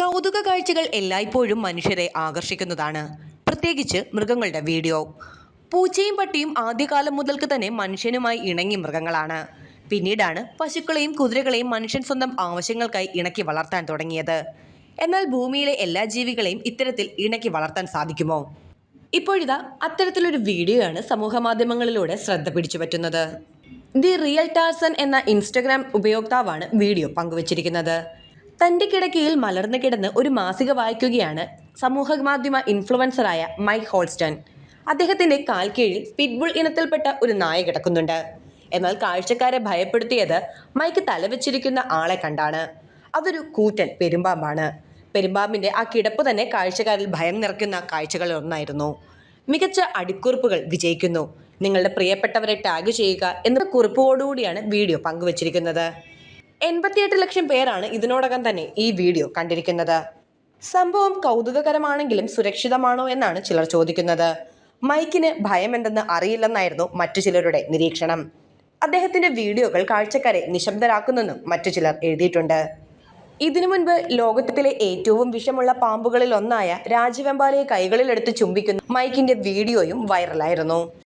കൗതുക കാഴ്ചകൾ എല്ലായ്പ്പോഴും മനുഷ്യരെ ആകർഷിക്കുന്നതാണ്. പ്രത്യേകിച്ച് മൃഗങ്ങളുടെ വീഡിയോ. പൂച്ചയും പട്ടിയും ആദ്യകാലം മുതൽക്ക് തന്നെ മനുഷ്യനുമായി ഇണങ്ങി മൃഗങ്ങളാണ്. പിന്നീടാണ് പശുക്കളെയും കുതിരകളെയും മനുഷ്യൻ സ്വന്തം ആവശ്യങ്ങൾക്കായി ഇണക്കി വളർത്താൻ തുടങ്ങിയത്. എന്നാൽ ഭൂമിയിലെ എല്ലാ ജീവികളെയും ഇത്തരത്തിൽ ഇണക്കി വളർത്താൻ സാധിക്കുമോ? ഇപ്പോഴിതാ അത്തരത്തിലൊരു വീഡിയോയാണ് സമൂഹ മാധ്യമങ്ങളിലൂടെ ശ്രദ്ധ പിടിച്ചുപറ്റുന്നത് ദി റിയൽ ടാർസൺ എന്ന ഇൻസ്റ്റഗ്രാം ഉപയോക്താവാണ് വീഡിയോ പങ്കുവച്ചിരിക്കുന്നത്. തന്റെ കിടക്കയിൽ മലർന്നു കിടന്ന് ഒരു മാസിക വായിക്കുകയാണ് സമൂഹ മാധ്യമ ഇൻഫ്ലുവൻസറായ മൈക്ക് ഹോൾസ്റ്റൺ. അദ്ദേഹത്തിന്റെ കാൽ കീഴിൽ പിറ്റ്ബുൾ ഇനത്തിൽപ്പെട്ട ഒരു നായ കിടക്കുന്നുണ്ട്. എന്നാൽ കാഴ്ചക്കാരെ ഭയപ്പെടുത്തിയത് മൈക്ക് തലവെച്ചിരിക്കുന്ന ആളെ കണ്ടാണ്. അതൊരു കൂറ്റൻ പെരുമ്പാമ്പാണ്. പെരുമ്പാമ്പിന്റെ ആ കിടപ്പ് തന്നെ കാഴ്ചക്കാരിൽ ഭയം നിറയ്ക്കുന്ന കാഴ്ചകളിൽ ഒന്നായിരുന്നു മികച്ച അടിക്കുറിപ്പുകൾ വിജയിക്കുന്നു. നിങ്ങളുടെ പ്രിയപ്പെട്ടവരെ ടാഗ് ചെയ്യുക എന്ന കുറിപ്പോടുകൂടിയാണ് വീഡിയോ പങ്കുവച്ചിരിക്കുന്നത്. എൺപത്തിയെട്ട് ലക്ഷം പേരാണ് ഇതിനോടകം തന്നെ ഈ വീഡിയോ കണ്ടിരിക്കുന്നത്. സംഭവം കൗതുകകരമാണെങ്കിലും സുരക്ഷിതമാണോ എന്നാണ് ചിലർ ചോദിക്കുന്നത്. മൈക്കിന് ഭയമെന്തെന്ന് അറിയില്ലെന്നായിരുന്നു മറ്റു ചിലരുടെ നിരീക്ഷണം. അദ്ദേഹത്തിന്റെ വീഡിയോകൾ കാഴ്ചക്കാരെ നിശബ്ദരാക്കുന്നെന്നും മറ്റു ചിലർ എഴുതിയിട്ടുണ്ട്. ഇതിനു മുൻപ് ലോകത്തിലെ ഏറ്റവും വിഷമുള്ള പാമ്പുകളിൽ ഒന്നായ രാജവെമ്പാലയെ കൈകളിലെടുത്ത് ചുംബിക്കുന്ന മൈക്കിന്റെ വീഡിയോയും വൈറലായിരുന്നു.